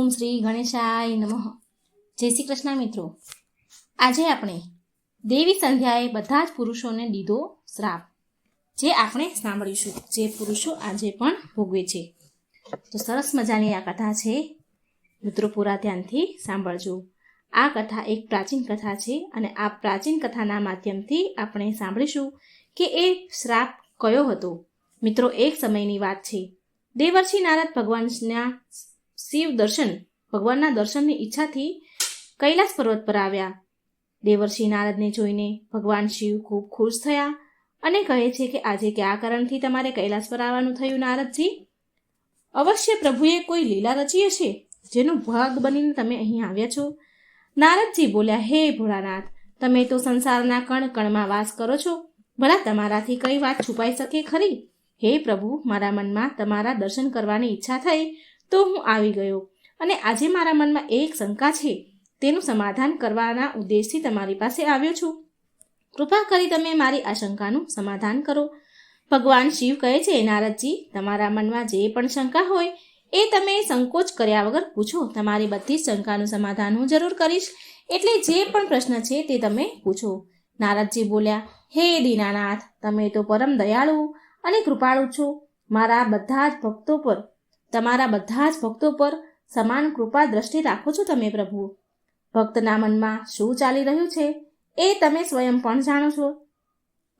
ઓમ શ્રી ગણેશાય નમઃ. જય શ્રી કૃષ્ણ મિત્રો. આજે આપણે દેવી સંધ્યાએ બધા જ પુરુષોને દીધો શ્રાપ, જે આપણે સાંભળીશું, જે પુરુષો આજે પણ ભોગવે છે. તો સરસ મજાની આ કથા છે. મિત્રો, પૂરા ધ્યાનથી સાંભળજો. આ કથા એક પ્રાચીન કથા છે અને આ પ્રાચીન કથાના માધ્યમથી આપણે સાંભળીશું કે એ શ્રાપ કયો હતો. મિત્રો, એક સમયની વાત છે. દેવર્ષિ નારદ ભગવાનના શિવ દર્શન, ભગવાનના દર્શનની ઈચ્છાથી કૈલાસ પર્વત પર આવ્યા. દેવર્ષિ નારદને જોઈને ભગવાન શિવ ખૂબ ખુશ થયા અને કહે છે કે આજે કયા કારણથી તમારે કૈલાસ પર આવવાનું થયું નારદજી? અવશ્ય પ્રભુએ કોઈ લીલા રચી હશે? જેનો ભાગ બનીને તમે અહીં આવ્યા છો? નારદજી બોલ્યા, હે ભોળાનાથ, તમે તો સંસારના કણ કણમાં વાસ કરો છો. ભલા તમારાથી કઈ વાત છુપાઈ શકે ખરી? હે પ્રભુ, મારા મનમાં તમારા દર્શન કરવાની ઈચ્છા થઈ. તો હું આવી ગયો. અને આજે મારા મનમાં એક શંકા છે, તેનું સમાધાન કરવાના ઉદ્દેશથી તમારી પાસે આવ્યો છું. કૃપા કરી તમે મારી આ શંકાનું સમાધાન કરો. ભગવાન શિવ કહે છે, નારદજી, તમારા મનમાં જે પણ શંકા હોય, એ તમે સંકોચ કર્યા વગર પૂછો. તમારી બધી જ શંકાનું સમાધાન હું જરૂર કરીશ. એટલે જે પણ પ્રશ્ન છે તે તમે પૂછો. નારદજી બોલ્યા, હે દીનાનાથ, તમે તો પરમ દયાળુ અને કૃપાળુ છો. મારા બધા જ ભક્તો પર તમારા બધા જ ભક્તો પર સમાન કૃપા દ્રષ્ટિ રાખો છો તમે પ્રભુ. ભક્તના મનમાં શું ચાલી રહ્યું છે એ તમે સ્વયં પણ જાણો છો.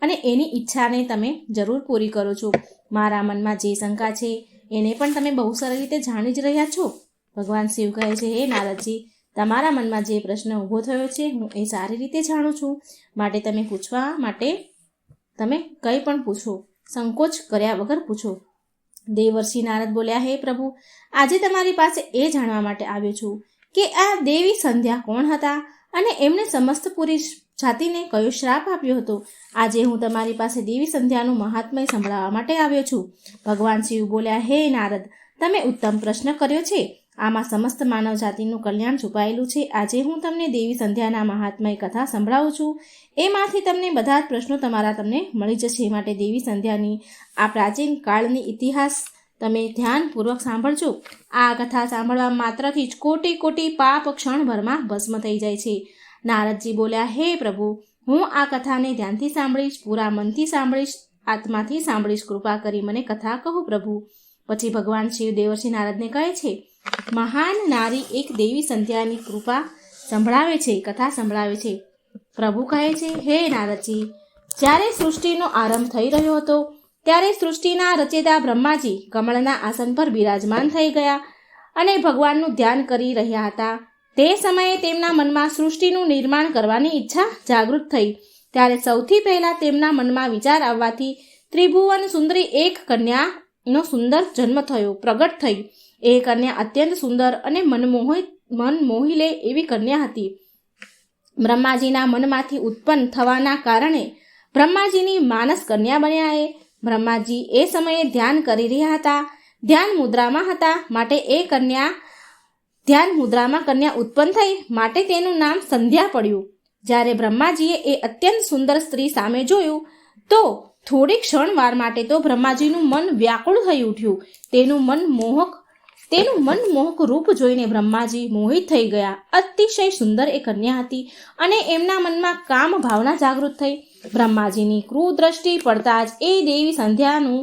અને એની ઈચ્છાને તમે જરૂર પૂરી કરો છો. મારા મનમાં જે શંકા છે એને પણ તમે બહુ સરળ રીતે જાણી જ રહ્યા છો. ભગવાન શિવ કહે છે, હે નારદજી, તમારા મનમાં જે પ્રશ્ન ઊભો થયો છે હું એ સારી રીતે જાણું છું. માટે તમે પૂછવા માટે તમે કંઈ પણ પૂછો, સંકોચ કર્યા વગર પૂછો. દેવર્ષિ નારદ બોલ્યા, હે પ્રભુ, આજે તમારી પાસે એ જાણવા માટે આવ્યો છું કે આ દેવી સંધ્યા કોણ હતા અને એમને સમસ્ત પુરુષ જાતિને કયો શ્રાપ આપ્યો હતો? આજે હું તમારી પાસે દેવી સંધ્યાનું મહાત્મય સંભળાવવા માટે આવ્યો છું. ભગવાન શિવ બોલ્યા, હે નારદ, તમે ઉત્તમ પ્રશ્ન કર્યો છે. આમાં સમસ્ત માનવ જાતિનું કલ્યાણ છુપાયેલું છે. આજે હું તમને દેવી સંધ્યાના મહાત્મય કથા સંભળાવું છું. એમાંથી તમને બધા જ પ્રશ્નો તમારા તમને મળી જશે. માટે દેવી સંધ્યાની આ પ્રાચીન કાળની ઇતિહાસ તમે ધ્યાનપૂર્વક સાંભળજો. આ કથા સાંભળવા માત્રથી જ કોટી કોટી પાપ ક્ષણભરમાં ભસ્મ થઈ જાય છે. નારદજી બોલ્યા, હે પ્રભુ, હું આ કથાને ધ્યાનથી સાંભળીશ, પૂરા મનથી સાંભળીશ, આત્માથી સાંભળીશ. કૃપા કરી મને કથા કહો પ્રભુ. પછી ભગવાન શિવ દેવર્ષિ નારદને કહે છે મહાન નારી એક દેવી સંધ્યાની કૃપા સંભળાવે છે, કથા સંભળાવે છે. પ્રભુ કહે છે, હે નારદજી, જ્યારે સૃષ્ટિનો આરંભ થઈ રહ્યો હતો, ત્યારે સૃષ્ટિના રચેતા બ્રહ્માજી કમળના આસન પર બિરાજમાન થઈ ગયા અને ભગવાનનું ધ્યાન કરી રહ્યા હતા. તે સમયે તેમના મનમાં સૃષ્ટિનું નિર્માણ કરવાની ઈચ્છા જાગૃત થઈ. ત્યારે સૌથી પહેલા તેમના મનમાં વિચાર આવવાથી ત્રિભુવન સુંદરી એક કન્યાનો સુંદર જન્મ થયો, પ્રગટ થઈ. એ કન્યા અત્યંત સુંદર અને મનમોહિત મન મોહી લે એવી કન્યા હતી. બ્રહ્માજીના મનમાંથી ઉત્પન્ન થવાના કારણે બ્રહ્માજીની માનસ કન્યા બન્યા એ. બ્રહ્માજી એ સમયે ધ્યાન કરી રહ્યા હતા. ધ્યાન મુદ્રામાં હતા. માટે એ કન્યા, ધ્યાન મુદ્રામાં કન્યા ઉત્પન્ન થઈ. માટે તેનું નામ સંધ્યા પડ્યું. જ્યારે બ્રહ્માજીએ એ અત્યંત સુંદર સ્ત્રી સામે જોયું, તો થોડી ક્ષણવાર માટે તો બ્રહ્માજીનું મન વ્યાકુળ થઈ ઉઠ્યું. તેનું મન મોહક તેનું મનમોહક રૂપ જોઈને બ્રહ્માજી મોહિત થઈ ગયા. અતિશય સુંદર એ કન્યા હતી અને એમના મનમાં કામ ભાવના જાગૃત થઈ. બ્રહ્માજીની ક્રૂર દ્રષ્ટિ પડતા જ એ દેવી સંધ્યાનું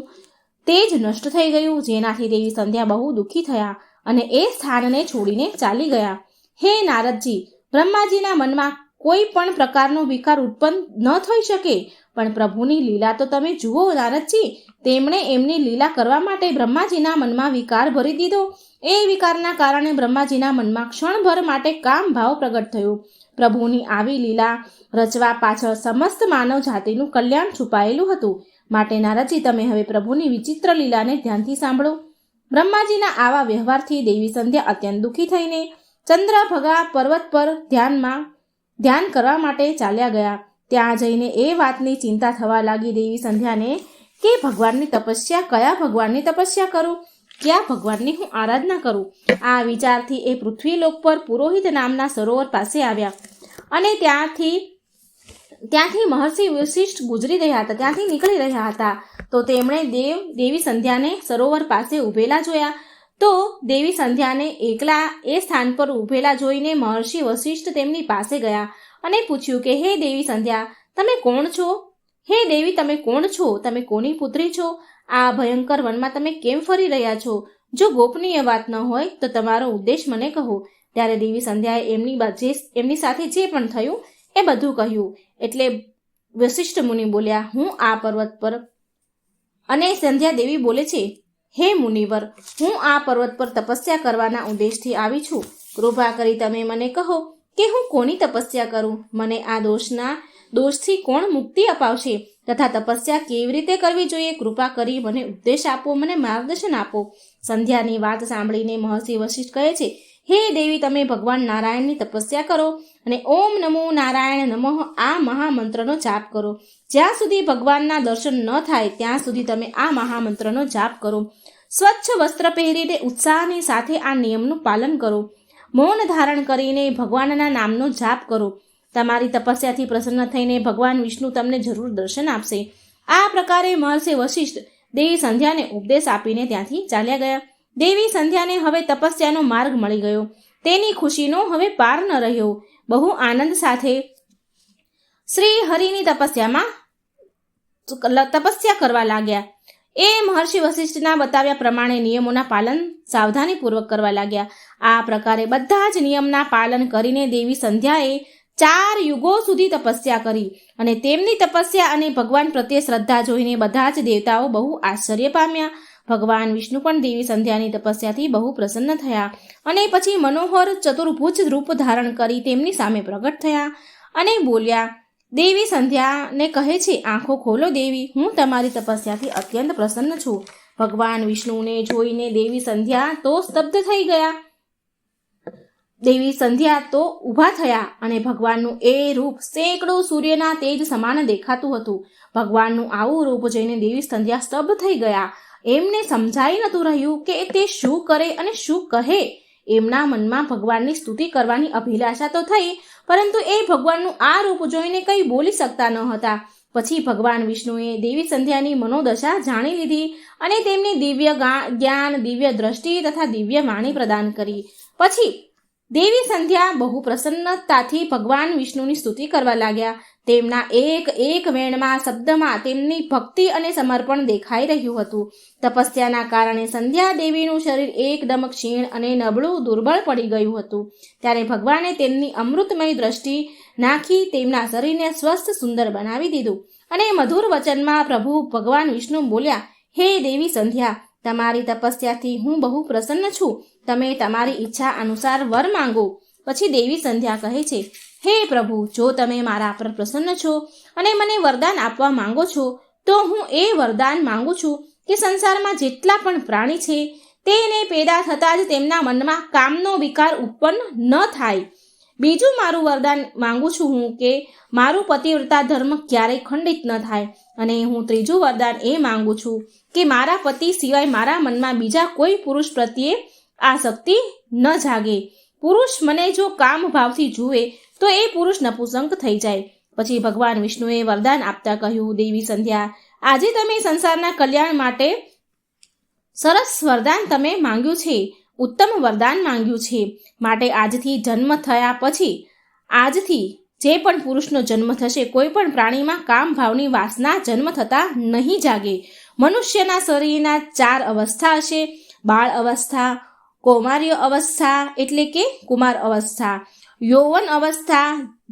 તેજ નષ્ટ થઈ ગયું, જેનાથી દેવી સંધ્યા બહુ દુઃખી થયા અને એ સ્થાનને છોડીને ચાલી ગયા. હે નારદજી, બ્રહ્માજીના મનમાં કોઈ પણ પ્રકારનો વિકાર ઉત્પન્ન ન થઈ શકે, પણ પ્રભુની લીલા તો તમે જુઓ નારદજી તેમણે એમની લીલા કરવા માટે બ્રહ્માજીના મનમાં વિકાર ભરી દીધો. એ વિકારના કારણે બ્રહ્માજીના મનમાં ક્ષણભર માટે કામ ભાવ પ્રગટ થયો. પ્રભુની આવી લીલા રચવા પાછળ સમસ્ત માનવ જાતિનું કલ્યાણ છુપાયેલું હતું. માટે નારદજી તમે હવે પ્રભુની વિચિત્ર લીલાને ધ્યાનથી સાંભળો. બ્રહ્માજીના આવા વ્યવહારથી દેવી સંધ્યા અત્યંત દુઃખી થઈને ચંદ્રભગા પર્વત પર ધ્યાનમાં, ધ્યાન કરવા માટે ચાલ્યા ગયા. ત્યાં જઈને એ વાતની ચિંતા થવા લાગી દેવી સંધ્યાને કે ભગવાનની તપસ્યા, કયા ભગવાનની તપસ્યા કરું? કયા ભગવાનની હું આરાધના કરું? આ વિચારથી એ પૃથ્વીલોક પર પુરોહિત નામના સરોવર પાસે આવ્યા. અને ત્યાંથી ત્યાંથી મહર્ષિ વશિષ્ઠ ગુજરી રહ્યા હતા. ત્યાંથી નીકળી રહ્યા હતા. તો તેમણે દેવ, દેવી સંધ્યાને સરોવર પાસે ઊભેલા જોયા. તો દેવી સંધ્યાને એકલા એ સ્થાન પર ઊભેલા જોઈને મહર્ષિ વશિષ્ઠ તેમની પાસે ગયા અને પૂછ્યું કે, હે દેવી સંધ્યા, તમે કોણ છો? હે દેવી, તમે કોણ છો? તમે કોની પુત્રી છો? આ ભયંકર વનમાં તમે કેમ ફરી રહ્યા છો? જો ગોપનીય વાત ન હોય, તો તમારો ઉદ્દેશ મને કહો. ત્યારે દેવી સંધ્યાએ એમની જે, એમની સાથે જે પણ થયું, એ બધું કહ્યું. એટલે વશિષ્ઠ મુનિ બોલ્યા, હું આ પર્વત પર અને સંધ્યા દેવી બોલે છે, હે મુનિવર, હું આ પર્વત પર તપસ્યા કરવાના ઉદ્દેશથી આવી છું. કૃપા કરી તમે મને કહો કે હું કોની તપસ્યા કરું? મને આ દોષના દોષથી કોણ મુક્તિ અપાવશે? તથા તપસ્યા કેવી રીતે કરવી જોઈએ? કૃપા કરી મને ઉપદેશ આપો, મને માર્ગદર્શન આપો. સંધ્યાની વાત સાંભળીને મહર્ષિ વશિષ્ઠ કહે છે, હે દેવી, તમે ભગવાન નારાયણની તપસ્યા કરો અને ઓમ નમો નારાયણ નમઃ આ મહામંત્રનો જાપ કરો. જ્યાં સુધી ભગવાનના દર્શન ન થાય, ત્યાં સુધી તમે આ મહામંત્રનો જાપ કરો. સ્વચ્છ વસ્ત્ર પહેરીને ઉત્સાહની સાથે આ નિયમનું પાલન કરો. મૌન ધારણ કરીને ભગવાનના નામનો જાપ કરો. તમારી તપસ્યાથી પ્રસન્ન થઈને ભગવાન વિષ્ણુ તમને જરૂર દર્શન આપશે. આ પ્રકારે મહર્ષિ વશિષ્ઠ દેવી સંધ્યાને ઉપદેશ આપીને ત્યાંથી ચાલ્યા ગયા. દેવી સંધ્યાને હવે તપસ્યાનો માર્ગ મળી ગયો. તેની ખુશીનો હવે પાર ન રહ્યો. બહુ આનંદ સાથે શ્રી હરિની તપસ્યામાં તપસ્યા કરવા લાગ્યા. એ મહર્ષિ વશિષ્ઠના બતાવ્યા પ્રમાણે નિયમોના પાલન સાવધાનીપૂર્વક કરવા લાગ્યા. આ પ્રકારે બધા જ નિયમના પાલન કરીને દેવી સંધ્યાએ ચાર યુગો સુધી તપસ્યા કરી અને તેમની તપસ્યા અને ભગવાન પ્રત્યે શ્રદ્ધા જોઈને બધા જ દેવતાઓ બહુ આશ્ચર્ય પામ્યા. ભગવાન વિષ્ણુ પણ દેવી સંધ્યાની તપસ્યાથી બહુ પ્રસન્ન થયા અને પછી મનોહર ચતુર્ભુજ રૂપ ધારણ કરી તેમની સામે પ્રગટ થયા અને બોલ્યા, દેવી સંધ્યાને કહે છે, આંખો ખોલો દેવી, હું તમારી તપસ્યાથી અત્યંત પ્રસન્ન છું. ભગવાન વિષ્ણુને જોઈને દેવી સંધ્યા તો સ્તબ્ધ થઈ ગયા. દેવી સંધ્યા તો ઊભા થયા અને ભગવાનનું એ રૂપ સેંકડો સૂર્યના તેજ સમાન દેખાતું હતું. ભગવાનનું આવું રૂપ જોઈને દેવી સંધ્યા સ્તબ્ધ થઈ ગયા. એમને સમજાઈ નતું રહ્યું કે તે શું કરે અને શું કહે. એમના મનમાં ભગવાનની સ્તુતિ કરવાની અભિલાષા તો થઈ, પરંતુ એ ભગવાનનું આ રૂપ જોઈને કંઈ બોલી શકતા ન હતા. પછી ભગવાન વિષ્ણુએ દેવી સંધ્યાની મનોદશા જાણી લીધી અને તેમને દિવ્ય જ્ઞાન, દિવ્ય દ્રષ્ટિ તથા દિવ્ય વાણી પ્રદાન કરી. પછી દેવી સંધ્યા બહુ પ્રસન્નતાથી ભગવાન વિષ્ણુની સ્તુતિ કરવા લાગ્યા. તેમના એક એક વેણમાં શબ્દમાં તેમની ભક્તિ અને સમર્પણ દેખાઈ રહ્યું હતું. તપસ્યાના કારણે સંધ્યા દેવીનું શરીર એકદમ ક્ષીણ અને નબળું દુર્બળ પડી ગયું હતું. ત્યારે ભગવાને તેમની અમૃતમય દ્રષ્ટિ નાખી તેમના શરીરને સ્વસ્થ સુંદર બનાવી દીધું. અને મધુર વચનમાં પ્રભુ ભગવાન વિષ્ણુ બોલ્યા, હે દેવી સંધ્યા તમારી તપસ્યાથી હું બહુ પ્રસન્ન છું. તમે તમારી ઈચ્છા અનુસાર વર માંગો. પછી દેવી સંધ્યા કહે છે, હે પ્રભુ, જો તમે મારા પર પ્રસન્ન છો અને મને વરદાન આપવા માંગો છો, તો હું એ વરદાન માંગુ છું કે સંસારમાં જેટલા પણ પ્રાણી છે, તેને પેદા થતાં જ તેમના મનમાં કામનો વિકાર ઉત્પન્ન ન થાય. બીજું મારું વરદાન માંગુ છું હું કે મારું પતિવ્રતા ધર્મ ક્યારેય ખંડિત ન થાય. અને હું ત્રીજું વરદાન એ માંગુ છું કે મારા પતિ સિવાય મારા મનમાં બીજા કોઈ પુરુષ પ્રત્યે આસક્તિ ન જાગે. પુરુષ મને જો કામ ભાવથી જુએ, તો એ પુરુષ નપુસંક થઈ જાય. પછી ભગવાન વિષ્ણુએ વરદાન આપતા કહ્યું, દેવી સંધ્યા, આજે તમે સંસારના કલ્યાણ માટે સરસ વરદાન તમે માંગ્યું છે, ઉત્તમ વરદાન માંગ્યું છે. માટે આજથી જન્મ થયા પછી, આજથી જે પણ પુરુષનો જન્મ થશે, કોઈ પણ પ્રાણીમાં કામ ભાવની વાસના જન્મ થતાં નહીં જાગે. મનુષ્યના શરીરના ચાર અવસ્થા હશે, બાળ અવસ્થા, કૌમાર્ય અવસ્થા એટલે કે કુમાર અવસ્થા, યૌવન અવસ્થા,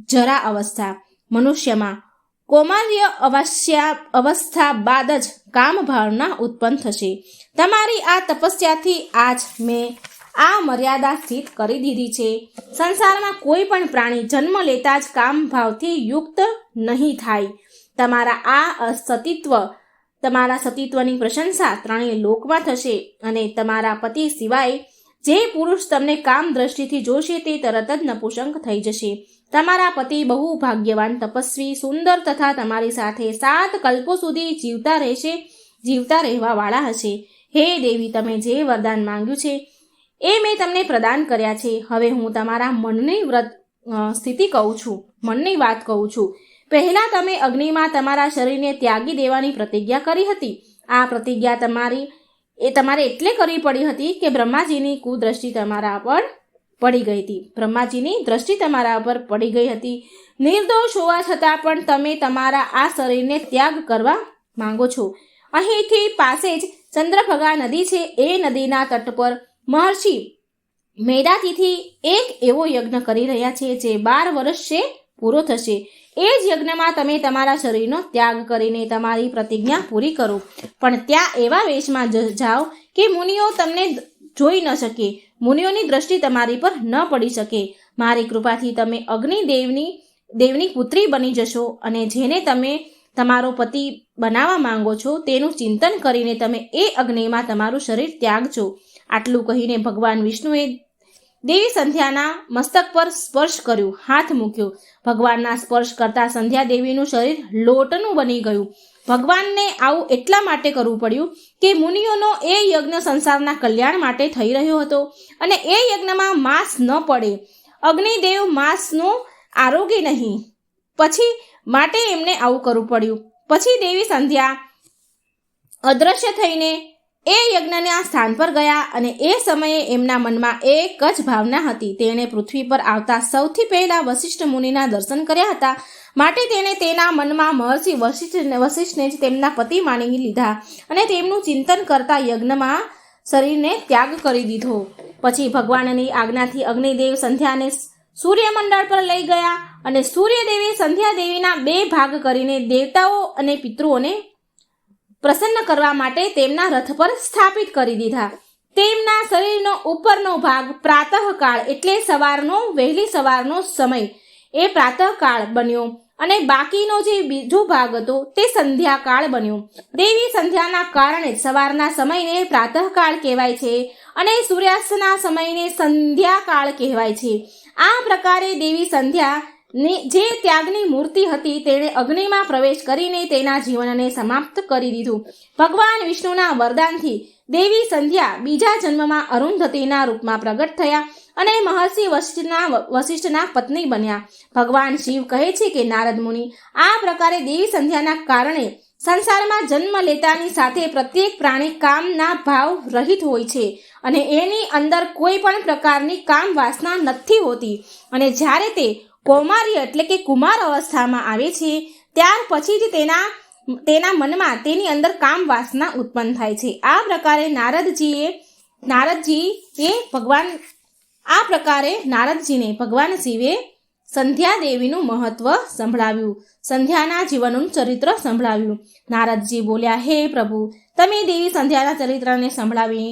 જરા અવસ્થા. મનુષ્યમાં કૌમાર્ય અવસ્યા અવસ્થા બાદ જ કામ ભાવના ઉત્પન્ન થશે. તમારી આ તપસ્યાથી આજ મેં આ મર્યાદા સ્થિત કરી દીધી છે. સંસારમાં કોઈ પણ પ્રાણી જન્મ લેતા જ કામ ભાવથી યુક્ત નહીં થાય. તમારા આ સતીત્વ તમારા સતીત્વની પ્રશંસા ત્રણેય લોકમાં થશે અને તમારા પતિ સિવાય જે પુરુષ તમને કામ દ્રષ્ટિથી જોશે તે તરત જ નપુસંક થઈ જશે. તમારા પતિ બહુ ભાગ્યવાન, તપસ્વી, સુંદર તથા તમારી સાથે સાત કલ્પો સુધી જીવતા રહેશે, જીવતા રહેવાવાળા હશે. હે દેવી, તમે જે વરદાન માંગ્યું છે એ મેં તમને પ્રદાન કર્યા છે. હવે હું તમારા મનની વ્રત સ્થિતિ કહું છું, મનની વાત કહું છું. પહેલાં તમે અગ્નિમાં તમારા શરીરને ત્યાગી દેવાની પ્રતિજ્ઞા કરી હતી. આ પ્રતિજ્ઞા તમારી, એ તમારે એટલે કરવી પડી હતી કે બ્રહ્માજીની કુદ્રષ્ટિ તમારા પર પડી ગઈ હતી. બ્રહ્માજીની દ્રષ્ટિ તમારા પર પડી ગઈ હતી. નિર્દોષ હોવા છતાં પણ તમે તમારા આ શરીરને ત્યાગ કરવા માંગો છો. અહીંથી પાસે જ ચંદ્રભગા નદી છે. એ નદીના તટ પર મહર્ષિ મેદાતિથી એક એવો યજ્ઞ કરી રહ્યા છે જે બાર વર્ષ છે, પૂરો થશે. એ જ યજ્ઞમાં તમે તમારા શરીરનો ત્યાગ કરીને તમારી પ્રતિજ્ઞા પૂરી કરો. પણ ત્યાં એવા વેશમાં જાઓ કે મુનિઓ તમને જોઈ ન શકે. મુનિઓની દ્રષ્ટિ તમારી પર ન પડી શકે. મારી કૃપાથી તમે અગ્નિદેવની, દેવની પુત્રી બની જશો અને જેને તમે તમારો પતિ બનાવવા માંગો છો તેનું ચિંતન કરીને તમે એ અગ્નિમાં તમારું શરીર ત્યાગજો. આટલું કહીને ભગવાન વિષ્ણુએ દેવી સંધ્યાના મસ્તક પર સ્પર્શ કર્યો, હાથ મૂક્યો. ભગવાનના સ્પર્શ કરતા સંધ્યા દેવીનું શરીર લોટનું બની ગયું. ભગવાનને આવું એટલા માટે કરવું પડ્યું કે મુનિઓનો એ યજ્ઞ સંસારના કલ્યાણ માટે થઈ રહ્યો હતો અને એ યજ્ઞમાં માંસ ન પડે. અગ્નિદેવ માંસનું આરોગ્ય નહીં. પછી માટે એમને આવું કરવું પડ્યું. પછી દેવી સંધ્યા અદ્રશ્ય થઈને એ યજ્ઞના સ્થાન પર ગયા અને એ સમયે એમના મનમાં એક જ ભાવના હતી. તેણે પૃથ્વી પર આવતા સૌથી પહેલા વશિષ્ઠ મુનિના દર્શન કર્યા હતા. માટે તેણે તેના મનમાં મહર્ષિ વશિષ્ઠ વશિષ્ઠને જ તેમના પતિ માની લીધા અને તેમનું ચિંતન કરતા યજ્ઞમાં શરીરને ત્યાગ કરી દીધો. પછી ભગવાનની આજ્ઞાથી અગ્નિદેવ સંધ્યાને સૂર્યમંડળ પર લઈ ગયા અને સૂર્યદેવે સંધ્યાદેવીના બે ભાગ કરીને દેવતાઓ અને પિતૃઓને પ્રસન્ન કરવા માટે તેમના રથ પર સ્થાપિત કરી દીધા. તેમના શરીરનો ઉપરનો ભાગ પ્રાતઃકાળ એટલે સવારનો, વહેલી સવારનો સમય એ પ્રાતઃકાળ બન્યો અને બાકીનો જે બીજો ભાગ હતો તે સંધ્યાકાળ બન્યો. દેવી સંધ્યાના કારણે સવારના સમયને પ્રાતઃકાળ કહેવાય છે અને સૂર્યાસ્તના સમયને સંધ્યાકાળ કહેવાય છે. આ પ્રકારે દેવી સંધ્યા જે ત્યાગની મૂર્તિ હતી તેણે અગ્નિમાં પ્રવેશ કરીને તેના જીવનને સમાપ્ત કરી દીધું. ભગવાન વિષ્ણુના વરદાનથી દેવી સંધ્યા બીજા જન્મમાં અરુંધતીના રૂપમાં પ્રગટ થયા અને મહર્ષિ વશિષ્ઠના વશિષ્ઠના પત્ની બન્યા. ભગવાન શિવ કહે છે કે નારદ મુનિ, આ પ્રકારે દેવી સંધ્યાના કારણે સંસારમાં જન્મ લેતાની સાથે પ્રત્યેક પ્રાણી કામના ભાવ રહિત હોય છે અને એની અંદર કોઈ પણ પ્રકારની કામ વાસના નથી હોતી. અને જ્યારે તે કૌમારી એટલે કે કુમાર અવસ્થામાં આવે છે, ત્યાર પછી જ તેના તેના મનમાં તેની અંદર કામ વાસના ઉત્પન્ન થાય છે. આ પ્રકારે નારદજીએ નારદજી એ ભગવાન, આ પ્રકારે નારદજીને ભગવાન શિવે સંધ્યા દેવીનું મહત્વ સંભળાવ્યું. સંધ્યાના જીવનનું ચરિત્ર સંભળાવ્યું. નારદજી બોલ્યા, હે પ્રભુ, તમે દેવી સંધ્યાના ચરિત્રને સંભળાવી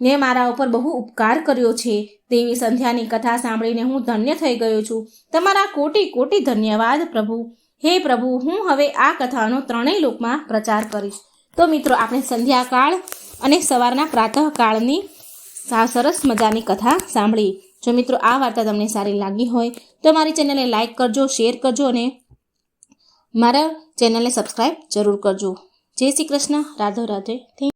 ને મારા ઉપર બહુ ઉપકાર કર્યો છે. દેવી સંધ્યાની કથા સાંભળીને હું ધન્ય થઈ ગયો છું. તમારા કોટી કોટી ધન્યવાદ પ્રભુ. હે પ્રભુ, હું હવે આ કથાનો ત્રણેય લોકમાં પ્રચાર કરીશ. તો મિત્રો, આપણે સંધ્યાકાળ અને સવારના પ્રાતઃકાળની સરસ મજાની કથા સાંભળી. જો મિત્રો, આ વાર્તા તમને સારી લાગી હોય, તો મારી ચેનલને લાઇક કરજો, શેર કરજો અને મારા ચેનલને સબસ્ક્રાઈબ જરૂર કરજો. જય શ્રી કૃષ્ણ. રાધો રાધે. થેન્ક